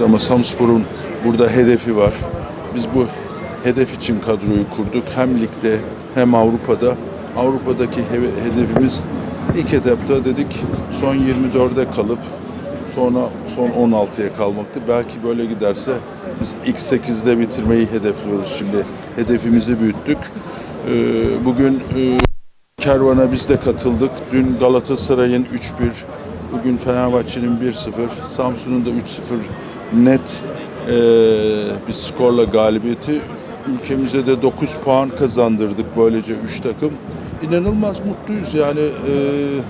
Ama Samspor'un burada hedefi var. Biz bu hedef için kadroyu kurduk. Hem ligde hem Avrupa'da. Avrupa'daki he- hedefimiz ilk etapta dedik son 24'e kalıp sonra son 16'ya kalmaktı. Belki böyle giderse biz ilk 8'de bitirmeyi hedefliyoruz şimdi. Hedefimizi büyüttük. Ee, Bugün e, Kervan'a biz de katıldık. Dün Galatasaray'ın 3-1, bugün Fenerbahçe'nin 1-0, Samsun'un da 3-0 net eee, bir skorla galibiyeti. Ülkemize de 9 puan kazandırdık böylece 3 takım. İnanılmaz mutluyuz yani. eee,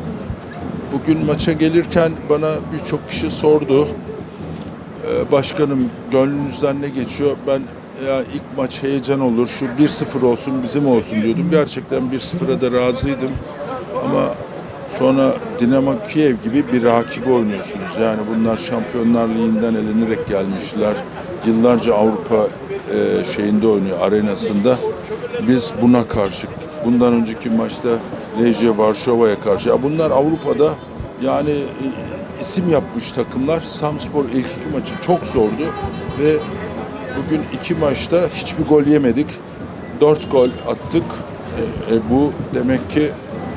bugün maça gelirken bana birçok kişi sordu. Ee, Başkanım gönlünüzden ne geçiyor? Ben ya ilk maç heyecan olur, şu 1-0 olsun bizim olsun diyordum. Gerçekten 1-0'a da razıydım. Ama sonra Dinamo Kiev gibi bir rakibi oynuyorsunuz. Yani bunlar Şampiyonlar Ligi'nden elenerek gelmişler. Yıllarca Avrupa e, şeyinde oynuyor, arenasında. Biz buna karşı, bundan önceki maçta Lejje Varşova'ya karşı. Ya bunlar Avrupa'da yani e, isim yapmış takımlar. Samspor ilk iki maçı çok zordu ve bugün iki maçta hiçbir gol yemedik. Dört gol attık. E, e, bu demek ki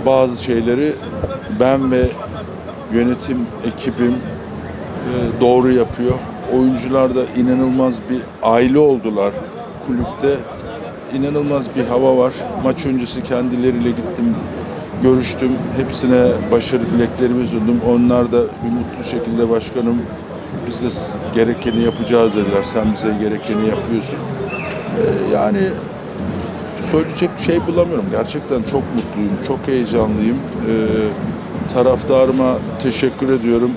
bazı şeyleri ben ve yönetim ekibim e, doğru yapıyor. Oyuncular da inanılmaz bir aile oldular kulüpte. inanılmaz bir hava var. Maç öncesi kendileriyle gittim, görüştüm. Hepsine başarı dileklerimi sundum. Onlar da bir mutlu şekilde başkanım biz de gerekeni yapacağız dediler. Sen bize gerekeni yapıyorsun. E, yani söyleyecek bir şey bulamıyorum. Gerçekten çok mutluyum, çok heyecanlıyım. Ee, taraftarıma teşekkür ediyorum.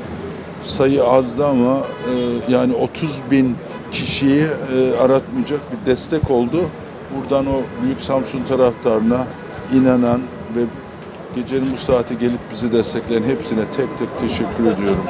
Sayı azdı ama e, yani 30 bin kişiyi e, aratmayacak bir destek oldu. Buradan o Büyük Samsun taraftarına inanan ve gecenin bu saati gelip bizi destekleyen hepsine tek tek teşekkür ediyorum.